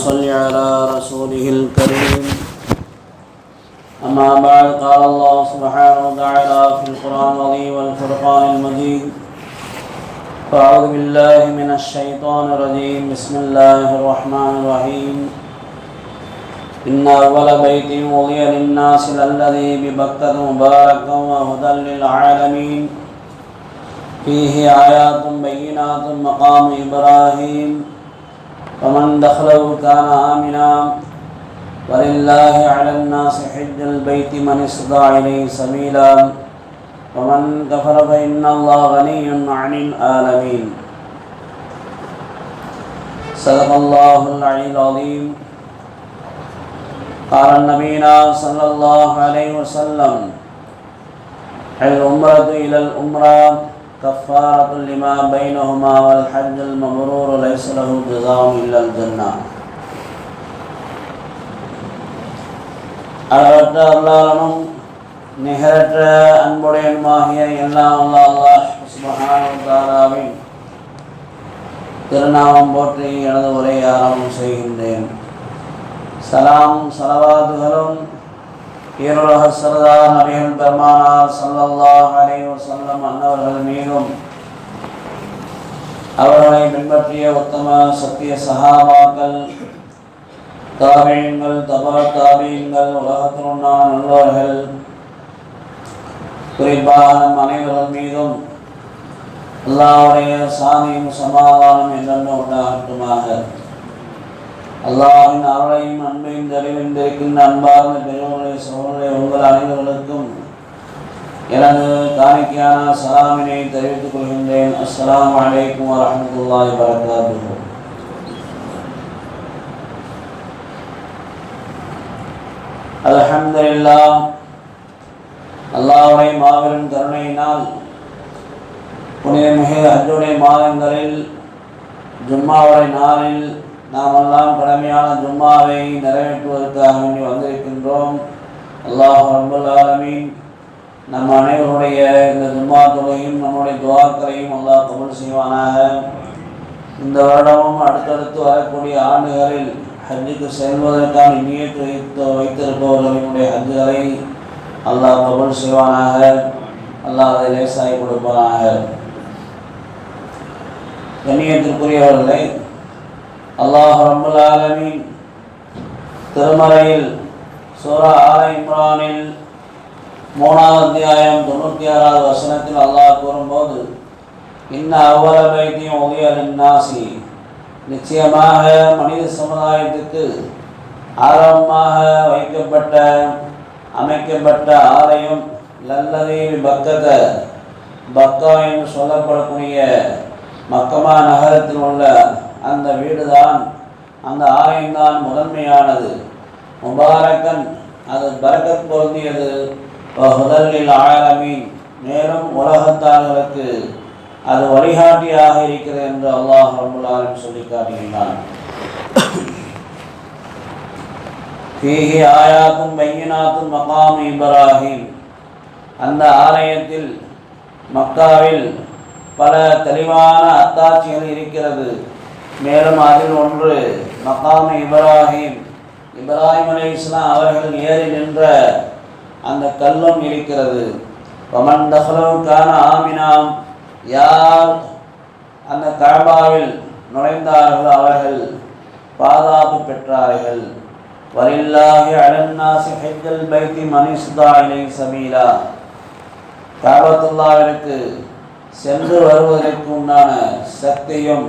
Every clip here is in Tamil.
نحمده ونصلي على رسوله الكريم أما بعد، قال الله سبحانه وتعالى في القرآن العظيم والفرقان المجيد فأعوذ بالله من الشيطان الرجيم. بسم الله الرحمن الرحيم. إن أول بيت وضي للناس للذي ببكة مباركا وهدى للعالمين. فيه آيات بينات، مقام إبراهيم. ومن دخله كان آمنا. ولله على الناس حج البيت من استطاع إليه سبيلا. ومن كفر فإن الله غني عن العالمين. صدق الله العلي العظيم. قال نبينا صلى الله عليه وسلم العمرة إلى الأمرة كفارة لما بينهما والحج المبرور ليس له جزاء إلا الجنة அளவற்ற அருளாளனும் நிகரற்ற அன்புடையனுமாகிய எல்லாம் அல்லா அல்லாஹ் சுபஹானுத்தாராவின் திருநாமம் போற்றி எனது உரை ஆரம்பம் செய்கின்றேன் சலாம் சலவாதுகளும் ஈருலக சரதார் நபியும் பெருமானார் சல்லல்லாஹ் அலையும் வஸல்லம் அன்னவர்கள் மீதும் அவர்களை பின்பற்றிய உத்தம சத்திய சகாபாக்கள் தாபியங்கள் தபா தாபியங்கள் உலகத்தினுண்டான நல்லவர்கள் குறிப்பாக நம் அனைவர்கள் மீதும் அல்லாவுடைய சாமியும் சமாதானம் என்றென்று உண்டாகட்டுமாக. அல்லாஹின் அருளையும் அன்பையும் தெளிவிந்திருக்கின்ற அன்பார்ந்த பெருமளை சோழர்களை உங்கள் அனைவர்களுக்கும் எனது காணிக்கையான சலாமினை தெரிவித்துக் கொள்கின்றேன். அஸ்லாம் அலைக்கும் வரஹ்மத்துல்லாஹி வரகாத்து அலஹம்துல்லா அல்லாஹ்வுடைய மாபெரும் கருணையினால் புனிதமிகு ஹஜ்ஜுடைய மாதங்களில் ஜும்மாவுடைய நாளில் நாம் எல்லாம் கடமையான ஜும்மாவை நிறைவேற்றுவதற்காக வேண்டி வந்திருக்கின்றோம். அல்லாஹ் ரபுல் ஆலமீன் நம் அனைவருடைய இந்த ஜும்மா தொகையும் நம்முடைய துவாக்களையும் அல்லாஹ் கபுல் செய்வானாக. இந்த வருடமும் அடுத்தடுத்து வரக்கூடிய ஆண்டுகளில் ஹஜ்ஜுக்கு செல்வதற்கான நியத்து வைத்து வைத்திருப்பவர்களினுடைய ஹஜ்ஜுகளை அல்லாஹ் கபுல் செய்வானாக. அல்லாஹ் அதை லேசாகி கொடுப்பானாக. கண்ணியத்திற்குரியவர்களை அல்லாஹ் ரபுல் ஆலமின் திருமறையில் சூரா ஆல இம்ரானில் மூணாவது அத்தியாயம் தொண்ணூற்றி ஆறாவது வசனத்தில் அல்லாஹ் கூறும்போது இன்ன அவ்வள வைத்தியம் உதயலின் நாசி நிச்சயமாக மனித சமுதாயத்துக்கு ஆரம்பமாக வைக்கப்பட்ட அமைக்கப்பட்ட ஆலயம் லல்லதீவி பக்கத பக்கா என்று சொல்லப்படக்கூடிய மக்கமா நகரத்தில் உள்ள அந்த வீடுதான் அந்த ஆலயம்தான் முதன்மையானது. முபாரக்கன் அது பரக்கத் பொருந்தியது. முதலில் ஆழமீன் மேலும் உலகத்தார்களுக்கு அது வழிகாட்டியாக இருக்கிறது என்று அல்லாஹ் ரபுல்லாலும் சொல்லி காட்டுகின்றான் ஃபீஹி ஆயாத்தும் பையனாத்தும் மகாம் இப்ராஹிம். அந்த ஆலயத்தில் மக்காவில் பல தெளிவான அத்தாட்சிகள் இருக்கிறது. மேலும் அதில் ஒன்று மகாம் இப்ராஹிம். இப்ராஹிம் அலி இஸ்லாம் அவர்கள் ஏறி நின்ற அந்த கல்லும் இருக்கிறது. பமன் தஹ்லவுக்கான ஆமினாம் யார் அந்த கழபாவில் நுழைந்தார்கள் அவர்கள் பாதுகாப்பு பெற்றார்கள். வலில்லாஹி அலன்னாசி ஹெஜல் பைத்தி மனிஸ்தா இலை சமீலா. காபத்துல்லாவிற்கு சென்று வருவதற்கு உண்டான சக்தியும்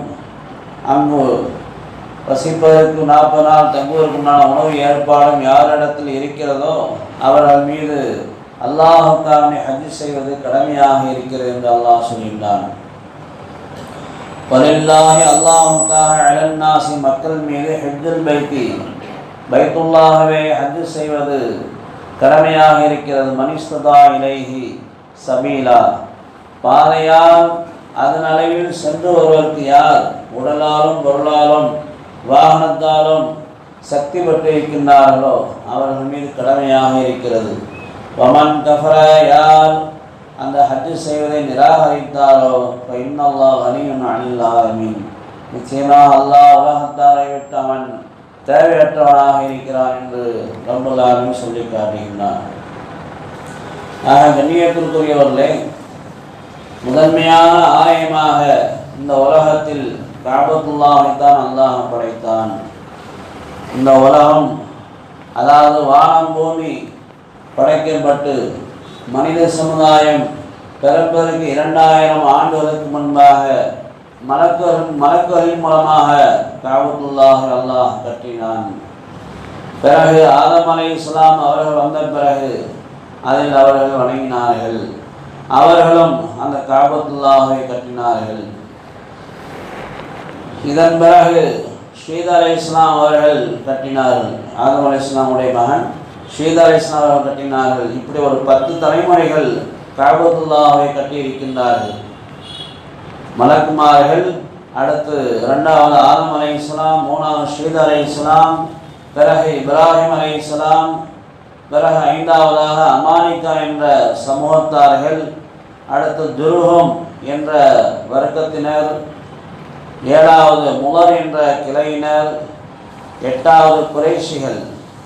அங்கு வசிப்பதற்கு நாற்பது நாள் தங்குவதற்கு உண்டான உணவு ஏற்பாடும் யாரிடத்தில் இருக்கிறதோ அவர்கள் மீது அல்லாஹுக்காவனை ஹஜ் செய்வது கடமையாக இருக்கிறது என்று அல்லாஹ் சொல்கின்றான். பலில்லாஹி அல்லாஹுக்காக அலன்னாசி மக்கள் மீது ஹஜ்ஜுல் பைத்தி பைத்துல்லாகவே ஹஜ் செய்வது கடமையாக இருக்கிறது. மனிஸ்ததா இலைஹி சபீலா. பாதையால் அதன் அளவில் சென்று வருவதற்கு யார் உடலாலும் பொருளாலும் வாகனத்தாலும் சக்தி பெற்றிருக்கின்றார்களோ அவர்கள் மீது கடமையாக இருக்கிறது. வமன் கஃபர யார் அந்த ஹஜ் செய்வதை நிராகரித்தாரோ இன்னல்லா கனியன் அணில்லாமீன் நிச்சயமாக அல்லாஹ் உலகத்தாரை விட்டு அவன் தேவையற்றவனாக இருக்கிறான் என்று ரம்புல்லாலும் சொல்லி காட்டுகின்றான். ஆக கண்ணியத்திற்குரியவர்களே முதன்மையான ஆயமாக இந்த உலகத்தில் காபத்துல்லாஹைத்தான் அல்லாஹ் படைத்தான். இந்த உலகம் அதாவது வானம் பூமி படைக்கப்பட்டு மனித சமுதாயம் பிறப்பதற்கு இரண்டாயிரம் ஆண்டுகளுக்கு முன்பாக மலக்குகள் மலக்கரின் மூலமாக காபத்துல்லாஹ் அல்லாஹ் கட்டினான். பிறகு ஆதம் அலை இஸ்லாம் அவர்கள் வந்த பிறகு அதில் அவர்கள் வணங்கினார்கள். அவர்களும் அந்த காபத்துல்லாஹை கட்டினார்கள். இதன் பிறகு ஸ்ரீதர் அலை இஸ்லாம் அவர்கள் கட்டினார்கள் ஆதம் அலி இஸ்லாமுடைய மகன் ஸ்ரீதர் அலை இஸ்லாம் அவர்கள் கட்டினார்கள் இப்படி ஒரு பத்து தலைமுறைகள் காபத்துல்லாஹை கட்டியிருக்கின்றார்கள் மலக்குமார்கள் அடுத்து இரண்டாவது ஆதம் அலி இஸ்லாம் மூணாவது ஸ்ரீதர் அலி இஸ்லாம் பிறகு இப்ராஹிம் அலி இஸ்லாம் பிறகு ஐந்தாவதாக அமானிகா என்ற சமூகத்தார்கள் அடுத்து துருகம் என்ற வர்க்கத்தினர் ஏழாவது முகர் என்ற கிளையினர் எட்டாவது குறைஷிகள்.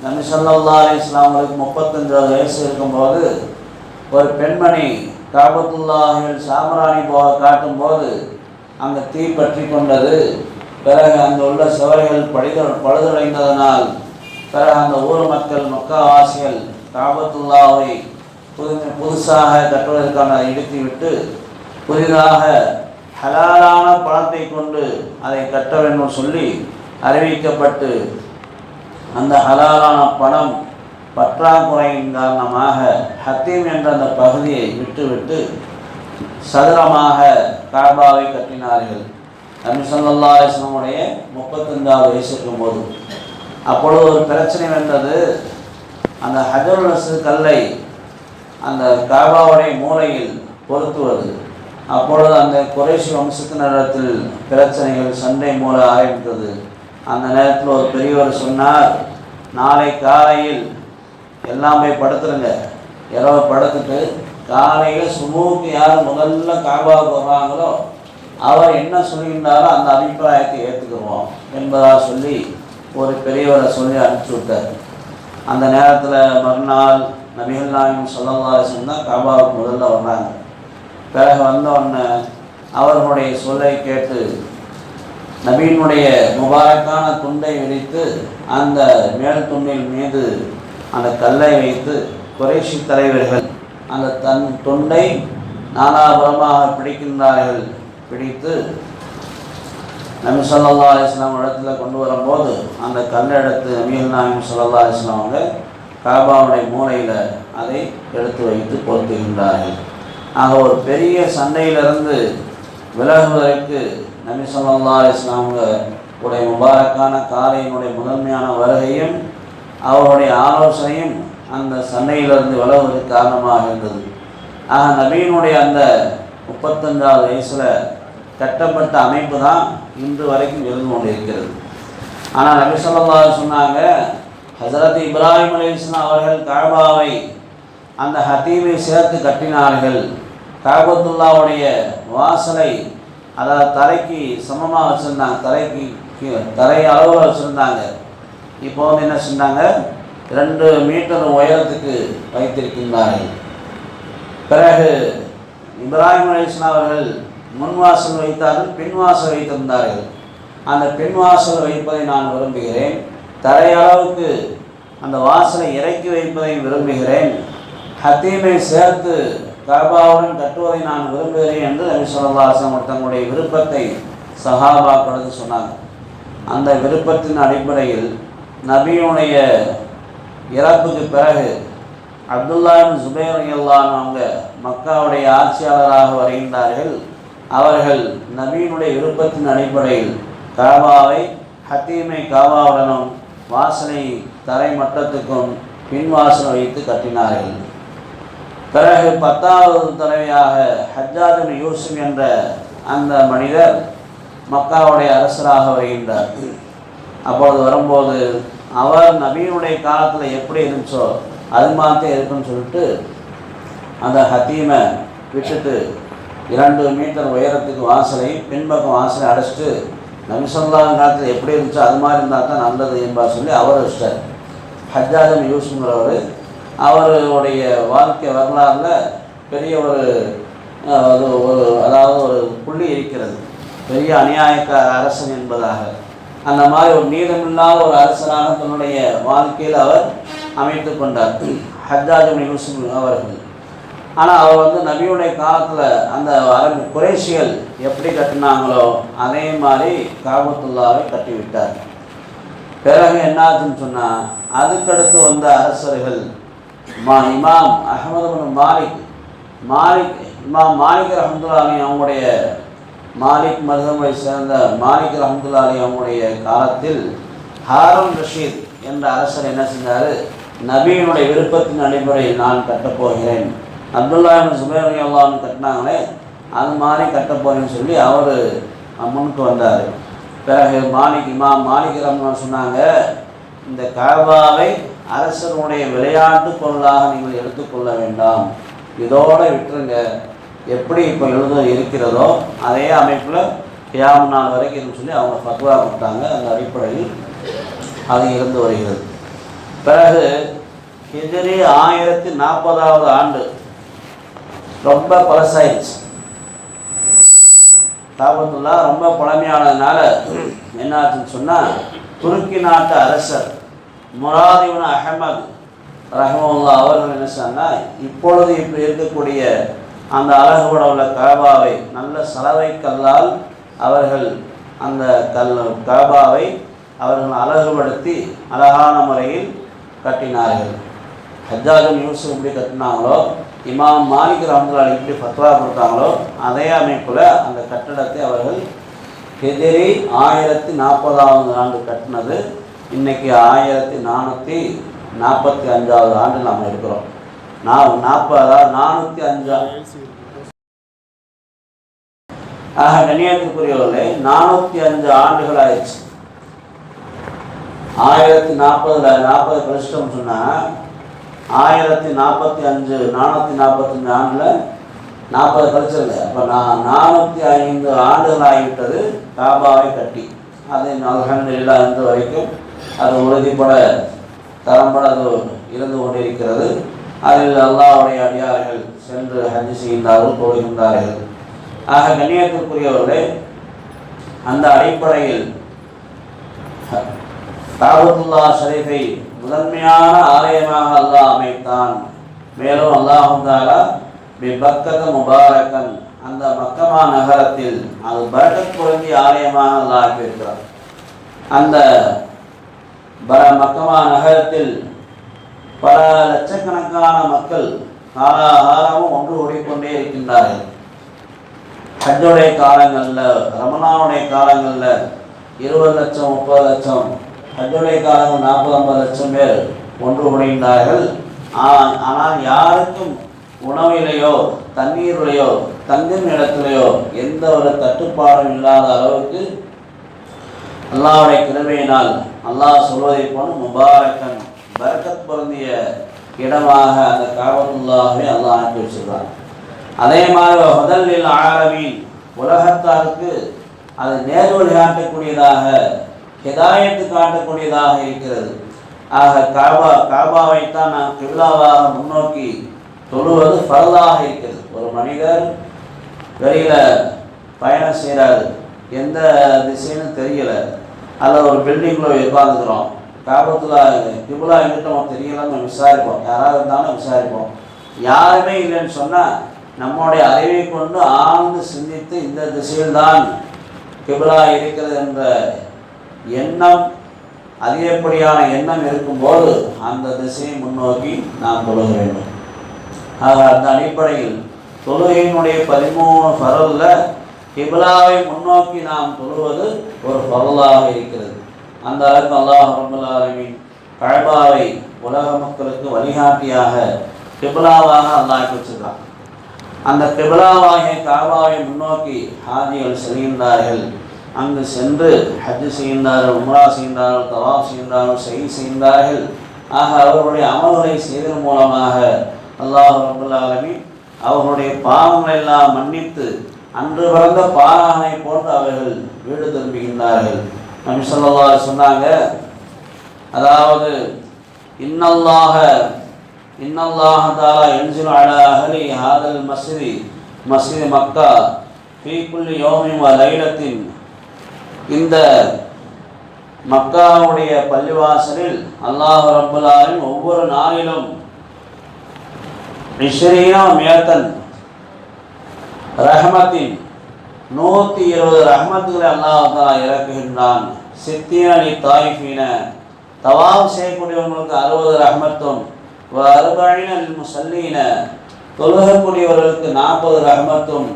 நபி ஸல்லல்லாஹு அலைஹி முப்பத்தஞ்சாவது வயசு இருக்கும்போது ஒரு பெண்மணி காபத்துல்லாஹில் சாமராணி போக காட்டும்போது அங்கே தீ பற்றி கொண்டது. பிறகு அங்கே உள்ள சுவர்கள் பழுத பழுதடைந்ததனால் பிறகு அந்த ஊர் மக்கள் மக்காவாசிகள் காபத்துல்லாவை புது புதுசாக கட்டுவதற்கான அதை இடித்துவிட்டு புதிதாக ஹலாலான பணத்தை கொண்டு அதை கட்ட வேண்டும் சொல்லி அறிவிக்கப்பட்டு அந்த ஹலாலான பணம் பற்றாக்குறையின் காரணமாக ஹத்தீம் என்ற அந்த பகுதியை விட்டுவிட்டு சதுரமாக காபாவை கட்டினார்கள். நபி ஸல்லல்லாஹு முப்பத்தஞ்சாவது வயசு இருக்கும்போது அப்பொழுது ஒரு பிரச்சனை வந்தது. அந்த ஹஜர் கல்லை அந்த காபாவுடைய மூலையில் பொருத்துவது. அப்பொழுது அந்த குறைசி வம்சத்தினரிடத்தில் பிரச்சனைகள் சண்டை மூல ஆரம்பித்தது அந்த நேரத்தில் ஒரு பெரியவர் சொன்னார் நாளை காலையில் எல்லாம் போய் படுத்துருங்க. இரவு படுத்துட்டு காலையில் சுமூக்கு யார் முதல்ல காபாவுக்கு வர்றாங்களோ அவர் என்ன சொல்கின்றாரோ அந்த அபிப்பிராயத்தை ஏற்றுக்குவோம் என்பதாக சொல்லி ஒரு பெரியவரை சொல்லி அனுப்பிச்சி விட்டார். அந்த நேரத்தில் மறுநாள் நபிகள் நாயம் சொல்லல்லாசன் தான் காபாவுக்கு முதல்ல வர்றாங்க. பிறகு வந்த உடனே அவர்களுடைய சொல்லை கேட்டு நபீனுடைய முபாரக்கான துண்டை விரித்து அந்த மேல் துண்டின் மீது அந்த கல்லை வைத்து குறைஷி தலைவர்கள் அந்த தன் தொண்டை நாலாபுரமாக பிடிக்கின்றார்கள். பிடித்து நபி சொல்லா அலைஹி இடத்துல கொண்டு வரும்போது அந்த கல்லை எடுத்து நாயம் நாயகம் ஸல்லல்லாஹு அவங்க காபாவுடைய மூலையில் அதை எடுத்து வைத்து பொருத்துகின்றார்கள். ஆக ஒரு பெரிய சண்டையிலிருந்து விலகுவதற்கு நபி சொல்லா இஸ்லாமுக உடைய முபாரக்கான காலையினுடைய முதன்மையான வருகையும் அவருடைய ஆலோசனையும் அந்த சண்டையிலிருந்து விலகுவதற்கு காரணமாக இருந்தது. ஆக நபியினுடைய அந்த முப்பத்தஞ்சாவது வயசில் கட்டப்பட்ட அமைப்பு தான் இன்று வரைக்கும் இருந்து கொண்டிருக்கிறது. ஆனால் நபி சொல்லா சொன்னாங்க ஹசரத் இப்ராஹிம் அலைஹிஸ்ஸலாம் அவர்கள் காபாவை அந்த ஹத்தீமை சேர்த்து கட்டினார்கள். காபத்துல்லாவுடைய வாசலை அதாவது தரைக்கு சமமாக வச்சுருந்தாங்க. தரைக்கு கீ- தரை அளவில் வச்சுருந்தாங்க. இப்போ வந்து என்ன செஞ்சாங்க ரெண்டு மீட்டர் உயரத்துக்கு வைத்திருக்கின்றார்கள். பிறகு இப்ராஹிம் அலிஸ்லாம் அவர்கள் முன் வாசல் வைத்தார்கள் பின்வாசல் வைத்திருந்தார்கள். அந்த பின்வாசல் வைப்பதை நான் விரும்புகிறேன். தரையளவுக்கு அந்த வாசலை இறக்கி வைப்பதை விரும்புகிறேன். ஹத்தீமை சேர்த்து காபாவுடன் கட்டுவதை நான் விரும்புகிறேன் என்று நபி ஸல்லல்லாஹு தங்களுடைய விருப்பத்தை சஹாபாக்களுக்கு சொன்னாங்க. அந்த விருப்பத்தின் அடிப்படையில் நபியுடைய இறப்புக்கு பிறகு அப்துல்லா சுபேர் ஜுபைர் அவங்க மக்காவுடைய ஆட்சியாளராக வருகின்றார்கள். அவர்கள் நபியினுடைய விருப்பத்தின் அடிப்படையில் காபாவை ஹத்தீமை காபாவுடனும் வாசனை தரை மட்டத்துக்கும் பின் வாசனை வைத்து கட்டினார்கள். பிறகு பத்தாவது தலைவியாக ஹஜ்ஜாதின் யூசுப் என்ற அந்த மனிதர் மக்காவுடைய அரசராக வருகின்றார். அப்பொழுது வரும்போது அவர் நபியினுடைய காலத்தில் எப்படி இருந்துச்சோ அது மாதிரி இருக்குன்னு சொல்லிட்டு அந்த ஹத்தீமை விட்டுட்டு இரண்டு மீட்டர் உயரத்துக்கு வாசலை பின்பக்கம் வாசலை அடைச்சிட்டு நபிசல்லாத காலத்தில் எப்படி இருந்துச்சோ அது மாதிரி இருந்தால் தான் நல்லது என்பார் சொல்லி அவர் வச்சிட்டார். ஹஜ்ஜாஜன் யூசுங்கிறவர் அவருடைய வாழ்க்கை வரலாறில் பெரிய ஒரு ஒரு அதாவது ஒரு புள்ளி இருக்கிறது. பெரிய அநியாயக்கார அரசன் என்பதாக. அந்த மாதிரி ஒரு நீளமில்லாத ஒரு அரசனாக தன்னுடைய வாழ்க்கையில் அவர் அமைத்து கொண்டார். ஹஜ்ஜாஜ் யூசுப் அவர்கள். ஆனால் அவர் வந்து நபியுடைய காலத்தில் அந்த அரபு குறைஷிகள் எப்படி கட்டினாங்களோ அதே மாதிரி காபத்துல்லாவை கட்டிவிட்டார். பிறகு என்னாச்சுன்னு சொன்னால் அதுக்கடுத்து வந்த அரசர்கள் மா இமாம் அகமது பின் மாலிக். மாலிக் இமாம் மாலிக் ரஹமத்துல்லாலி அவங்களுடைய மாலிக் மருதமை சேர்ந்த மாலிக் ரஹமதுல்லாலி அவங்களுடைய காலத்தில் ஹாரூன் ரஷீத் என்ற அரசர் என்ன செஞ்சார்? நபியினுடைய விருப்பத்தின் அடிப்படையில் நான் கட்டப்போகிறேன் அப்துல்லா இப்னு அல்லான்னு கட்டினாங்களே அது மாதிரி கட்டப்போகிறேன்னு சொல்லி அவர் முன்னுக்கு வந்தார். பிறகு மாலிக் இமாம் மாலிக் ரஹ்மான் சொன்னாங்க இந்த காபாவை அரசனுடைய விளையாட்டு பொருளாக நீங்கள் எடுத்துக்கொள்ள வேண்டாம். இதோட விட்டுருங்க. எப்படி இப்போ எழுத இருக்கிறதோ அதே அமைப்பில் கியாம் நாள் வரைக்கும் சொல்லி அவங்க ஃபத்வா கொடுத்தாங்க. அந்த அடிப்படையில் அது இருந்து வருகிறது. பிறகு எதிரி ஆயிரத்தி நாற்பதாவது ஆண்டு ரொம்ப பழசாயிடுச்சு. காபத்துல்லா ரொம்ப பழமையானதுனால என்ன ஆச்சுன்னு சொன்னால் துருக்கி நாட்டு அரசர் முராதிவன் அஹமது ரஹமுல்லா அவர்கள் என்ன சொன்னால் இப்பொழுது இப்போ இருக்கக்கூடிய அந்த அழகுபட உள்ள கபாவை நல்ல சலவை கல்லால் அவர்கள் அந்த கல் கபாவை அவர்கள் அழகுபடுத்தி அழகான முறையில் கட்டினார்கள். ஹஜ்ஜாஜன் யூசுப் எப்படி கட்டினாங்களோ இமாம் மாலிக் ரஹமத்துல்லாஹி எப்படி ஃபத்வா கொடுத்தாங்களோ அதே அமைப்பில் அந்த கட்டடத்தை அவர்கள் எதிரி ஆயிரத்தி நாற்பதாவது ஆண்டு கட்டினது. இன்னைக்கு ஆயிரத்தி நானூற்றி நாற்பத்தி அஞ்சாவது ஆண்டு நாம் இருக்கிறோம். நான் நாற்பதாவது நானூற்றி அஞ்சா ஆக கண்ணியத்துக்குரியவர்களே நானூற்றி அஞ்சு ஆண்டுகள் ஆயிடுச்சு. ஆயிரத்தி நாற்பதுல நாற்பது கழிச்சிட்டோம் சொன்னால் ஆயிரத்தி நாற்பத்தி அஞ்சு நானூற்றி நாற்பத்தஞ்சு ஆண்டில் நாற்பது கழிச்சிருங்க அப்போ நான் நானூற்றி ஐந்து ஆண்டுகள் ஆகிவிட்டது காபாவை கட்டி. அதை அல்ஹம்துலில்லாஹ் இருந்த வரைக்கும் அது உறுதிப்பட தரம்பட அது இருந்து கொண்டிருக்கிறது. அதில் அல்லாவுடைய அடியார்கள் சென்று ஹஜ் செய்கின்றார்கள் தொழுகின்றார்கள் ஆக கண்ணியத்திற்குரியவர்களே அந்த அடிப்படையில் தாபத்துல்லா ஷரீஃபை முதன்மையான ஆலயமாக அல்லாஹ் அமைத்தான். மேலும் அல்லாஹும் தாலா பி முபாரக்கன் அந்த மக்கமா நகரத்தில் அது பரக்கத் பொருந்திய ஆலயமாக அல்லாஹ் இருக்கிறார் அந்த பர மக்கமா நகரத்தில் பல லட்சக்கணக்கான மக்கள் காலாகாலமும் ஒன்று ஓடிக்கொண்டே இருக்கின்றார்கள். ஹஜ்ஜுடைய காலங்களில் ரமணாவுடைய காலங்களில் இருபது லட்சம் முப்பது லட்சம் ஹஜ்ஜுடைய காலங்கள் நாற்பது ஐம்பது லட்சம் பேர் ஒன்று கூடுகின்றார்கள் ஆனால் யாருக்கும் உணவிலேயோ தண்ணீரிலேயோ தங்கும் இடத்திலேயோ எந்த ஒரு தட்டுப்பாடும் இல்லாத அளவுக்கு அல்லாவுடைய கிருமையினால் அல்லாஹ் சொல்வதைப் போல முபாரக்கன் பரக்கத் பொருந்திய இடமாக அந்த காபத்துல்லாஹை அல்லாஹ் அனுப்பி வச்சிருக்கிறார் அதே மாதிரி முதலில் ஆரவின் உலகத்தாருக்கு அது நேர்வழி காட்டக்கூடியதாக ஹிதாயத்து காட்டக்கூடியதாக இருக்கிறது. ஆக காபா காபாவைத்தான் நாம் கிபிலாவாக முன்னோக்கி தொழுவது ஃபரலாக இருக்கிறது. ஒரு மனிதர் வெளியில் பயணம் செய்கிறாரு எந்த திசைன்னு தெரியலை. அதில் ஒரு பில்டிங்கில் உட்காந்துக்கிறோம் காபத்தில் கிபுலா எங்கிட்ட தெரியலன்னு விசாரிப்போம். யாராவது இருந்தாலும் விசாரிப்போம். யாருமே இல்லைன்னு சொன்னால் நம்முடைய அறிவை கொண்டு ஆழ்ந்து சிந்தித்து இந்த திசையில்தான் கிபிலா இருக்கிறது என்ற எண்ணம் அதிகப்படியான எண்ணம் இருக்கும்போது அந்த திசையை முன்னோக்கி நாம் தொழுக வேண்டும். ஆக அந்த அடிப்படையில் தொழுகையினுடைய பதிமூணு ஃபரலில் கிபிலாவை முன்னோக்கி நாம் தொழுவது ஒரு பொருளாக இருக்கிறது. அந்த அளவுக்கு அல்லாஹ் ரபுல் கழபாவை உலக மக்களுக்கு வழிகாட்டியாக கிபிலாவாக அல்லாஹ் வச்சிருக்கான். அந்த கிபிலாவாகிய காபாவை முன்னோக்கி ஹாஜிகள் செல்கின்றார்கள். அங்கு சென்று ஹஜ் செய்கின்றார்கள் உம்ரா செய்கின்றார்கள் தவாப் செய்கின்றார்கள் செய் செய்கின்றார்கள். ஆக அவர்களுடைய அமல்களை செய்ததன் மூலமாக அல்லாஹ் ரபுல் அவர்களுடைய பாவங்களெல்லாம் மன்னித்து அன்று வளர்ந்த பாரானை போன்று அவர்கள் வீடு திரும்புகின்றார்கள். நபி ஸல்லல்லாஹு சொன்னாங்க அதாவது இன்னல்லாஹ இன்னல்லாஹ தாலா என்ஜில் அலா அஹலி ஹாதல் மஸ்ஜிதி மசிதி மக்கா ஃபீ குல்லி வ லைலத்தின். இந்த மக்காவுடைய பள்ளிவாசலில் அல்லாஹ் ரப்பல் ஒவ்வொரு நாளிலும் இஸ்ரீனா மேத்தன் ரஹமத்தின் நூற்றி இருபது ரஹமத்துகளை அல்லாஹ் இறக்குகின்றான். சித்தியானி தாயிஃபீன. தவாப் செய்யக்கூடியவங்களுக்கு அறுபது ரஹமத்தும் அறுபழின முசல்லீன. தொழுகக்கூடியவர்களுக்கு நாற்பது ரஹமத்தும்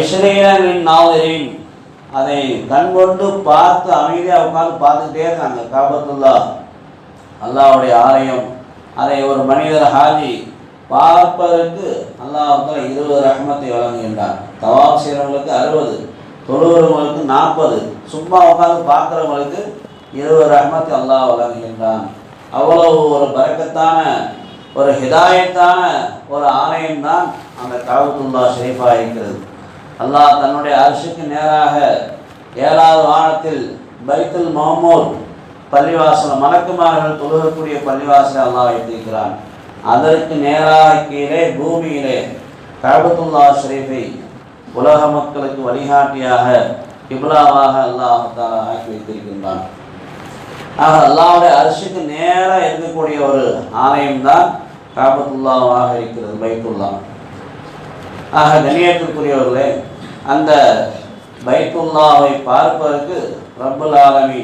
இஸ்ரீனின் நாவரின் அதை கண்கொண்டு பார்த்து அமைதியாக உட்கார்ந்து பார்த்துக்கிட்டே இருக்காங்க காபத்துல்லா அல்லாஹ்வுடைய ஆலயம். அதை ஒரு மனிதர் ஹாஜி பார்ப்பதற்கு அல்லாஹால இருபது ரஹமத்தை வழங்குகின்றார் தவாப் செய்கிறவங்களுக்கு அறுபது தொழுகிறவங்களுக்கு நாற்பது சும்மா உட்காந்து பார்க்குறவங்களுக்கு இருபது ரஹமத்தை அல்லாஹ் வழங்குகின்றான். அவ்வளவு ஒரு பறக்கத்தான ஒரு ஹிதாயத்தான ஒரு ஆலயம் தான் அந்த காபத்துல்லா ஷெரீஃபாக இருக்கிறது. அல்லாஹ் தன்னுடைய அரசுக்கு நேராக ஏழாவது வானத்தில் பைத்துல் மஹமூர் பள்ளிவாசல் மலக்குமார்கள் தொழுகக்கூடிய பள்ளிவாசலை அல்லாஹ் வைத்திருக்கிறான். அதற்கு நேராக கீழே பூமியிலே கபத்துல்லா ஷரீஃபை உலக மக்களுக்கு வழிகாட்டியாக கிபிலாவாக அல்லாஹ் ஆக்கி வைத்திருக்கின்றான். ஆக அல்லாவுடைய அரிசிக்கு நேராக இருக்கக்கூடிய ஒரு ஆலயம் தான் காபத்துல்லாவாக இருக்கிறது பைத்துல்லா. ஆக கணியத்திற்குரியவர்களே அந்த பைத்துல்லாவை பார்ப்பதற்கு ரப்புல் ஆலமி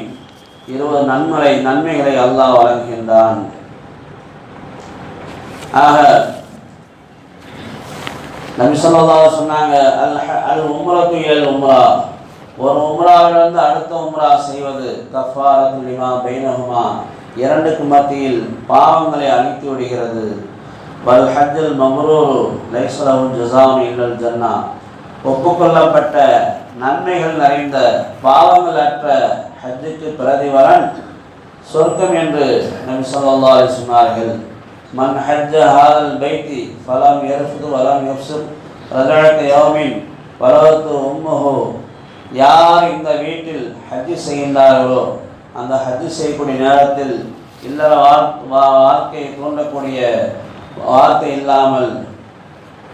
இருபது நன்மலை நன்மைகளை அல்லாஹ் வழங்குகின்றான். ஆக நபி ஸல்லல்லாஹு சொன்னாங்க அல் அல் உம்ரத்து ஏல் உம்ரா. ஒரு உம்ராவிலிருந்து அடுத்த உம்ரா செய்வது கஃபாரத்து லிமா இரண்டுக்கு மத்தியில் பாவங்களை அழித்து விடுகிறது. வல் ஹஜ்ஜல் மம்ரூரு லைஸலஹு ஜசாம் இல்லல் ஜன்னா. ஒப்புக்கொள்ளப்பட்ட நன்மைகள் நிறைந்த பாவங்கள் அற்ற ஹஜ்ஜுக்கு பிரதிவரன் சொர்க்கம் என்று நபி சொல்லா சொன்னார்கள். من حج هذا البيت فلم يرفض ولم يفسق رجعت يوم வலவத்து உம்முஹு யார் இந்த வீட்டில் ஹஜ் செய்கின்றார்களோ அந்த ஹஜ் செய்யக்கூடிய நேரத்தில் இல்லற வாழ்- வா- வாழ்க்கையை தூண்டக்கூடிய வார்த்தை இல்லாமல்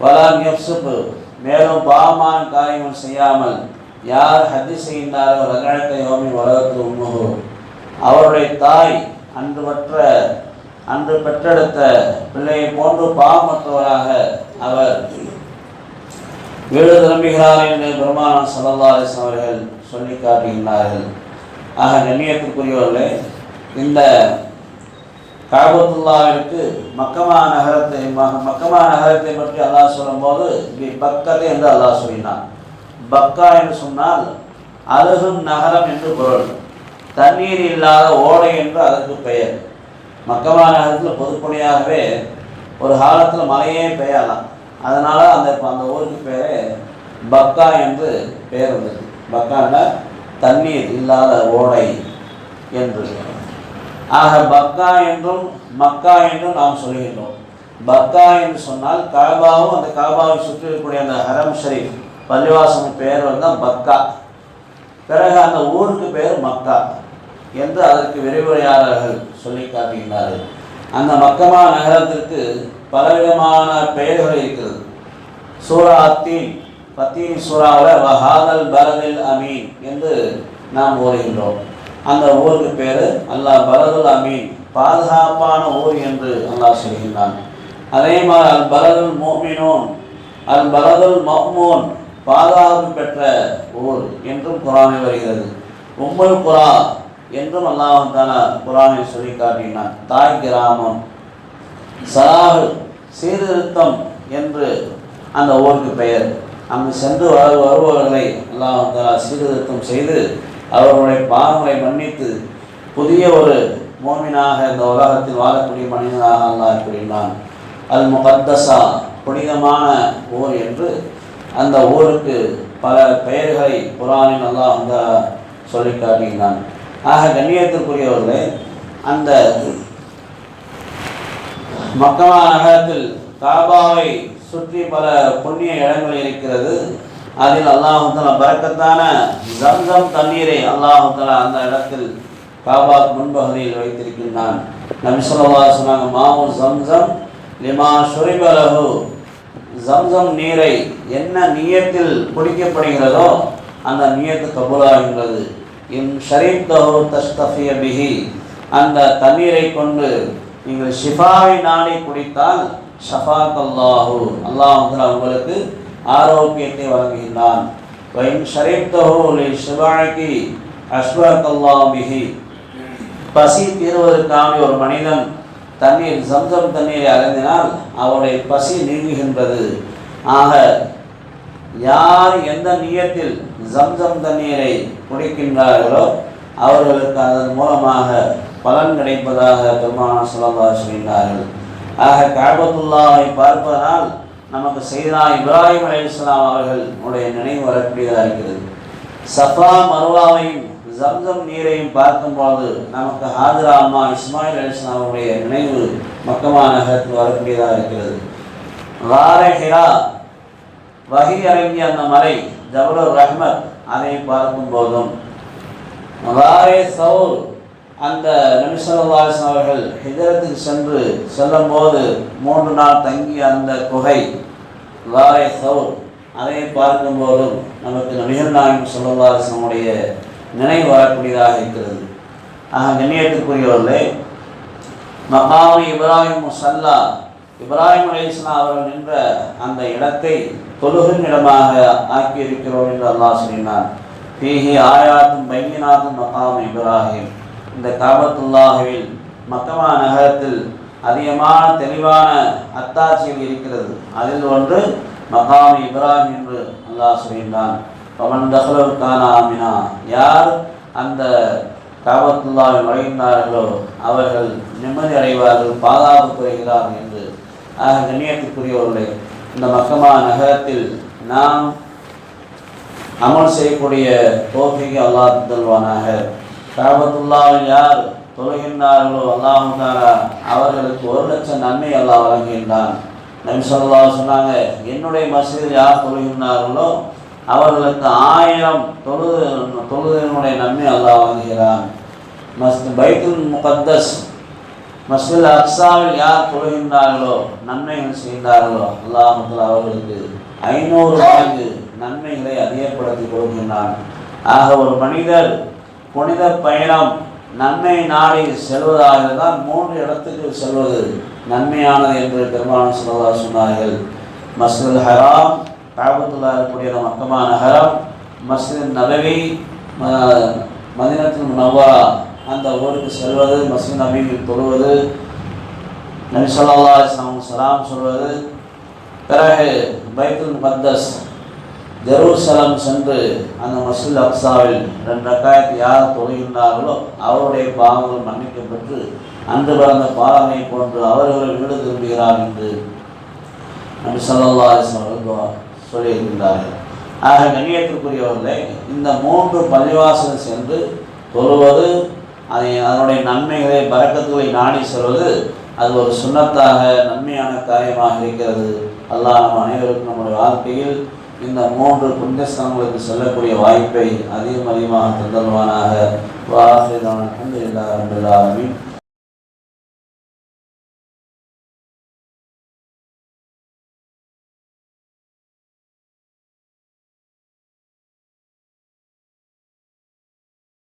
வலாம் எஃப்சுப்பு மேலும் பாவமான காரியங்கள் செய்யாமல் யார் ஹஜ் செய்கின்றாரோ ரகழத்தை யோமி வளர்த்து உண்முகு அவருடைய தாய் அன்றுபற்ற அன்று பெற்றெடுத்த பிள்ளையை போன்று பாவமற்றவராக அவர் வீடு திரும்புகிறார் என்று பெருமானார் ஸல்லல்லாஹு அலைஹி அவர்கள் சொல்லி காட்டுகின்றார்கள். ஆக கண்ணியத்துக்குரியவர்களே இந்த காபத்துல்லாவிற்கு மக்கமா நகரத்தை மக்கமா நகரத்தை பற்றி அல்லாஹ் சொல்லும்போது பி பக்கத்தை என்று அல்லாஹ் சொல்லினான். பக்கா என்று சொன்னால் அழகும் நகரம் என்று பொருள். தண்ணீர் இல்லாத ஓடை என்று அதற்கு பெயர். மக்கமா பொதுப்பணியாகவே ஒரு காலத்தில் மழையே பெய்யலாம். அதனால் அந்த இப்போ அந்த ஊருக்கு பேர் பக்கா என்று பெயர் வந்தது. பக்கான்னா தண்ணீர் இல்லாத ஓடை என்று. ஆக பக்கா என்றும் மக்கா என்றும் நாம் சொல்கின்றோம். பக்கா என்று சொன்னால் காபாவும் அந்த காபாவை சுற்றி இருக்கக்கூடிய அந்த ஹரம் ஷரீஃப் பள்ளிவாசம் பெயர் வந்தால் பக்கா. பிறகு அந்த ஊருக்கு பெயர் மக்கா என்று அதற்கு விரிவுரையாளர்கள் சொல்லி காட்டுகின்றார்கள். அந்த மக்கமா நகரத்திற்கு பலவிதமான பெயர்கள் இருக்கிறது. சூரா அத்தீன் பத்தீன் சூறாவில் வஹாதல் பரதில் அமீன் என்று நாம் ஓடுகின்றோம் அந்த ஊருக்கு பேர் அல்லாஹ் பரதுல் அமீன் பாதுகாப்பான ஊர் என்று அல்லாஹ் சொல்கின்றான். அதே மாதிரி அல் பரதுல் மோமினோன் அல் பரதுல் மஹ்மூன் பாதுகாப்பு பெற்ற ஊர் என்றும் குரானை வருகிறது. உம்முல் குரா என்றும் அல்லாஹ் தாலா குரானில் சொல்லி காட்டினான் தாய் கிராமம் சலாஹு சீர்திருத்தம் என்று அந்த ஊருக்கு பெயர். அங்கு சென்று வரு வருபவர்களை அல்லாஹ் தாலா சீர்திருத்தம் செய்து அவர்களுடைய பாவங்களை மன்னித்து புதிய ஒரு மோமினாக இந்த உலகத்தில் வாழக்கூடிய மனிதனாக அல்லாஹ் கூறினான். அல் முகத்தசா புனிதமான ஊர் என்று அந்த ஊருக்கு பல பெயர்களை குரானில் அல்லாஹ் சொல்லி காட்டினான் ஆக கண்ணியத்திற்குரியவர்களே அந்த மக்கமா நகரத்தில் காபாவை சுற்றி பல புண்ணிய இடங்கள் இருக்கிறது. அதில் அல்லாஹுத்தலா பறக்கத்தான ஜம்சம் தண்ணீரை அல்லாஹுத்தலா அந்த இடத்தில் காபா முன்பகுதியில் வைத்திருக்கின்றான். நபி சொன்னாங்க மாவு ஜம்சம் லிமா சுரிபலகு ஜம்சம் நீரை என்ன நீயத்தில் குடிக்கப்படுகிறதோ அந்த நீயத்து கபூலாகின்றது இன் ஷரீப்தஹு தஸ்தஃபிய பிஹி. அந்த தண்ணீரை கொண்டு நீங்கள் ஷிஃபாவை நாடி குடித்தால் ஷஃபாத் அல்லாஹு அல்லாஹ் உங்களுக்கு ஆரோக்கியத்தை வழங்குகின்றான். வைன் ஷரீப் தஹு அஸ்வத் ஷிபாக்கி அல்லாஹ் பிஹி. பசி தீர்வதற்காக ஒரு மனிதன் தண்ணீர் சம்சம் தண்ணீரை அருந்தினால் அவருடைய பசி நீங்குகின்றது. ஆக யார் எந்த நியத்தில் ஜம்சம் தண்ணீரை குடிக்கின்றார்களோ அவர்களுக்கு அதன் மூலமாக பலன் கிடைப்பதாக பெருமான சொல்லா சொல்கின்றார்கள் ஆக காபத்துல்லாவை பார்ப்பதனால் நமக்கு செய்தா இப்ராஹிம் அலி இஸ்லாம் அவர்கள் உடைய நினைவு வரக்கூடியதாக இருக்கிறது. சஃபா மருவாவையும் ஜம்சம் நீரையும் பார்க்கும்போது நமக்கு ஹாஜரா அம்மா இஸ்மாயில் அலி இஸ்லாம் அவருடைய நினைவு மக்கமா நகரத்தில் வரக்கூடியதாக இருக்கிறது. வாரஹிரா வகி இறங்கிய அந்த மலை ஜபலுர் ரஹ்மத் அதை பார்க்கும் போதும். வாரே சவுல் அந்த நபிசல்லாஸ் அவர்கள் ஹிஜரத்துக்கு சென்று செல்லும்போது மூன்று நாள் தங்கிய அந்த குகை வாரே சவுல் அதை பார்க்கும்போதும் நமக்கு நபிகள் நாயகம் சொல்லல்லாசனுடைய நினைவு வரக்கூடியதாக இருக்கிறது. ஆக கண்ணியத்துக்குரியவர்களே மகாமி இப்ராஹிம் சல்லா இப்ராஹிம் அலிஸ்லா அவர்கள் நின்ற அந்த இடத்தை தொழுகின் இடமாக ஆக்கியிருக்கிறோம் என்று அல்லாஹ் சொன்னான் பீஹி ஆயாத்தும் பையனாத்தும் மகாம் இப்ராஹிம். இந்த காபத்துல்லாஹுவில் மக்கமா நகரத்தில் அதிகமான தெளிவான அத்தாட்சிகள் இருக்கிறது. அதில் ஒன்று மகாம் இப்ராஹிம் என்று அல்லாஹ் சொல்கின்றான் பவன் தஹ்லுக்கான ஆமினா யார் அந்த காபத்துல்லாவை நுழைகின்றார்களோ அவர்கள் நிம்மதி அடைவார்கள் பாதுகாப்பு குறைகிறார்கள் என்று கண்ணியத்துக்குரியவர்களே இந்த மக்கமா நகரத்தில் நாம் அமல் செய்யக்கூடிய தோஃபிக்கு அல்லா தல்வானாக காபத்துல்லாவில் யார் தொழுகின்றார்களோ அல்லாஹாரா அவர்களுக்கு ஒரு லட்சம் நன்மை அல்லாஹ் வழங்குகின்றான். நபி சொன்னாங்க என்னுடைய மசிதில் யார் தொழுகின்றார்களோ அவர்களுக்கு ஆயிரம் தொழுது தொழுதனுடைய நன்மை அல்லாஹ் வழங்குகிறான். மஸ் பைத்துல் முகத்தஸ் மசில் அக்ஸாவில் யார் தொழுகின்றார்களோ நன்மைகள் செய்கின்றார்களோ அல்லாஹ் அவர்களுக்கு ஐநூறு மடங்கு நன்மைகளை அதிகப்படுத்தி கொடுக்கின்றான். ஆக ஒரு மனிதர் புனித பயணம் நன்மை நாடி செல்வதாக தான் மூன்று இடத்துக்கு செல்வது நன்மையானது என்று பெருமான சொல்லா சொன்னார்கள். மஸ்ஜித் ஹராம் காபத்துல்லா இருக்கக்கூடிய மக்கமான ஹரம் மஸ்ஜித் நபவி மதினத்தின் நவ்வரா அந்த ஊருக்கு செல்வது மஸ்ஜித் நபியில் தொழுவது நபி சொல்லா இஸ்லாம் சலாம் சொல்வது. பிறகு பைத்துல் மத்தஸ் ஜெருசலம் சென்று அந்த மசூல் அக்ஸாவில் ரெண்டு ரக்காயத்தை யார் தொழுகின்றார்களோ அவருடைய பாவங்கள் மன்னிக்கப்பட்டு அன்று பிறந்த பாலனை போன்று அவர்கள் வீடு திரும்புகிறார் என்று நபி சொல்லா அலிஸ்லாம் சொல்லியிருக்கின்றார்கள். ஆக கண்ணியத்திற்குரியவர்களை இந்த மூன்று பள்ளிவாசல் சென்று தொழுவது அதை அதனுடைய நன்மைகளை பறக்கத்துகளை நாடி சொல்வது அது ஒரு சுண்ணத்தாக நன்மையான காரியமாக இருக்கிறது. அல்லாஹ் நம் அனைவருக்கும் நம்முடைய வாழ்க்கையில் இந்த மூன்று புண்ணியஸ்தலங்களுக்கு செல்லக்கூடிய வாய்ப்பை அதிகம் அதிகமாக தந்தல்வானாக வாசிதான் அலமதுல்லா